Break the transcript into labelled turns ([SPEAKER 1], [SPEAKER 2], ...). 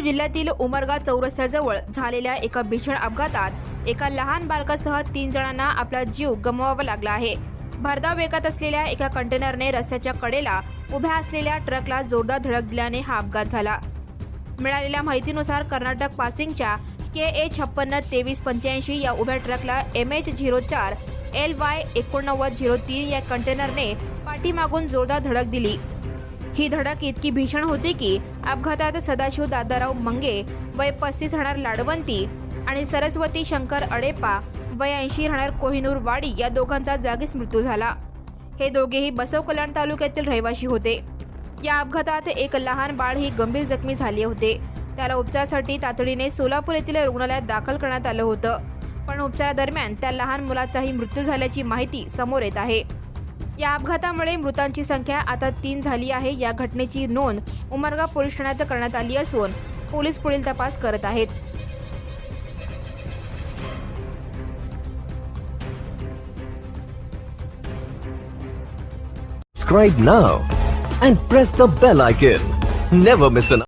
[SPEAKER 1] जिल्ह्यातील उमरगा चौरस्त्याजवळ झालेल्या एका भीषण अपघातात एका लहान बालकासह तीन जणांना आपला जीव गमवावा लागला आहे. भरधाव वेगात असलेल्या एका कंटेनरने रस्त्याच्या कडेला उभ्या असलेल्या ट्रकला जोरदार धडक दिल्याने हा अपघात झाला. मिळालेल्या माहितीनुसार कर्नाटक पासिंगच्या के ए छप्पन्न तेवीस पंच्याऐंशी या उभ्या ट्रकला एम एच झिरो चार एल वाय एकोणनव्वद झिरो तीन या कंटेनरने पाठीमागून जोरदार धडक दिली. ही धडक इतकी भीषण होती की अपघातात सदाशिव दादाराव मंगे वय पस्तीस राहणार लाडवंती आणि सरस्वती शंकर अडेपा वय ऐंशी राहणार कोहिनूर वाडी या दोघांचा जागीच मृत्यू झाला. हे दोघेही बसव कल्याण तालुक्यातील रहिवासी होते. या अपघातात एक लहान बाळ ही गंभीर जखमी झाले होते. त्याला उपचारासाठी तातडीने सोलापूर येथील रुग्णालयात दाखल करण्यात आलं होतं. पण उपचारादरम्यान त्या लहान मुलाचाही मृत्यू झाल्याची माहिती समोर येत आहे. या अपघातामुळे मृतांची संख्या आता तीन झाली आहे या घटनेची नोंद उमरगा पोलीस ठाण्यात करण्यात आली असून पोलीस पुढील तपास करत आहेत
[SPEAKER 2] Subscribe now and press the bell icon. Never miss an